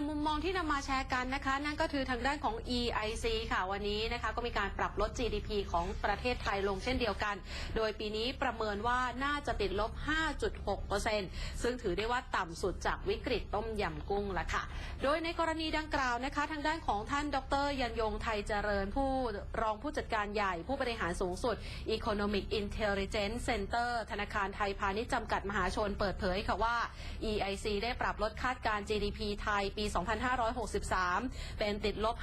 นึ่งมุมมองที่นำมาแชร์กันนะคะ นั่นก็คือทางด้านของ EIC ค่ะวันนี้นะคะก็มีการปรับลด GDP ของประเทศไทยลงเช่นเดียวกัน โดยปีนี้ประเมินว่าน่าจะติดลบ 5.6%ซึ่งถือได้ว่าต่ำสุดจากวิกฤตต้มยำกุ้งละค่ะ โดยในกรณีดังกล่าวนะคะ ทางด้านของท่านดร ยันยงไทยเจริญผู้รองผู้จัดการใหญ่ผู้บริหารสูงสุด Economic Intelligence Center ธนาคารไทยพาณิชย์จำกัดมหาชนเปิดเผยค่ะว่า EIC ได้ปรับลดคาดการณ์ GDP ไทยปี2563 เป็นติดลบ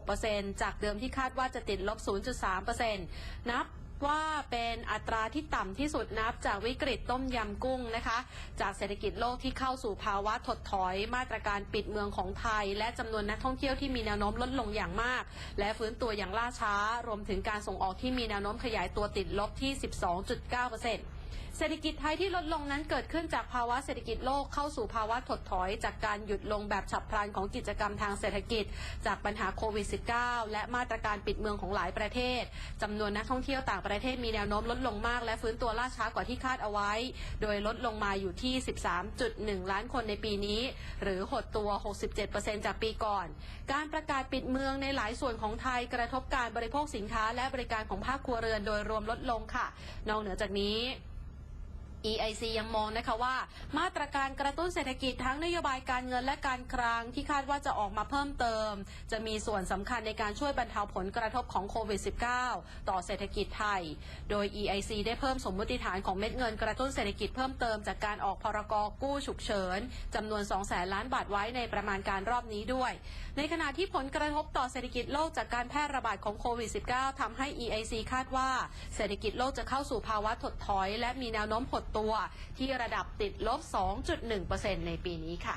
5.6%จากเดิมที่คาดว่าจะติดลบ 0.3%นับว่าเป็นอัตราที่ต่ำที่สุดนับจากวิกฤตต้มยำกุ้งนะคะ จากเศรษฐกิจโลกที่เข้าสู่ภาวะถดถอย มาตรการปิดเมืองของไทย และจำนวนนักท่องเที่ยวที่มีแนวโน้มลดลงอย่างมาก และฟื้นตัวอย่างล่าช้า รวมถึงการส่งออกที่มีแนวโน้มขยายตัวติดลบที่ 12.9%เเศรษฐกิจไทยที่ลดลงนั้นเกิดขึ้นจากภาวะเศรษฐกิจโลกเข้าสู่ภาวะถดถอย จากการหยุดลงแบบฉับพลันของกิจกรรมทางเศรษฐกิจ จากปัญหาโควิด -19 และมาตรการปิดเมืองของหลายประเทศจำนวนนักท่องเที่ยวต่างประเทศมีแนวโน้มลดลงมาก และฟื้นตัวล่าช้ากว่าที่คาดเอาไว้ โดยลดลงมาอยู่ที่ 13.1 ล้านคนในปีนี้ หรือหดตัว 67%จากปีก่อน การประกาศปิดเมืองในหลายส่วนของไทยกระทบการบริโภคสินค้าและบริการของภาคครัวเรือนโดยรวมลดลงค่ะ นอกเหนือจากนี้ EIC ยังมองนะคะว่า มาตรการกระตุ้นเศรษฐกิจทั้งนโยบายการเงินและการคลังที่คาดว่าจะออกมาเพิ่มเติม จะมีส่วนสำคัญในการช่วยบรรเทาผลกระทบของโควิด -19 ต่อเศรษฐกิจไทย โดย EIC ได้เพิ่มสมมติฐานของเม็ดเงินกระตุ้นเศรษฐกิจเพิ่มเติมจากการออกพรกกู้ฉุกเฉินจำนวน2แสนล้านบาทไว้ในประมาณการรอบนี้ด้วย ในขณะที่ผลกระทบต่อเศรษฐกิจโลกจากการแพร่ระบาดของโควิด -19 ทำให้ EIC คาดว่าเศรษฐกิจโลกจะเข้าสู่ภาวะถดถอย และมีแนวโน้มหดตัวที่ระดับติดลบ 2.1%ในปีนี้ค่ะ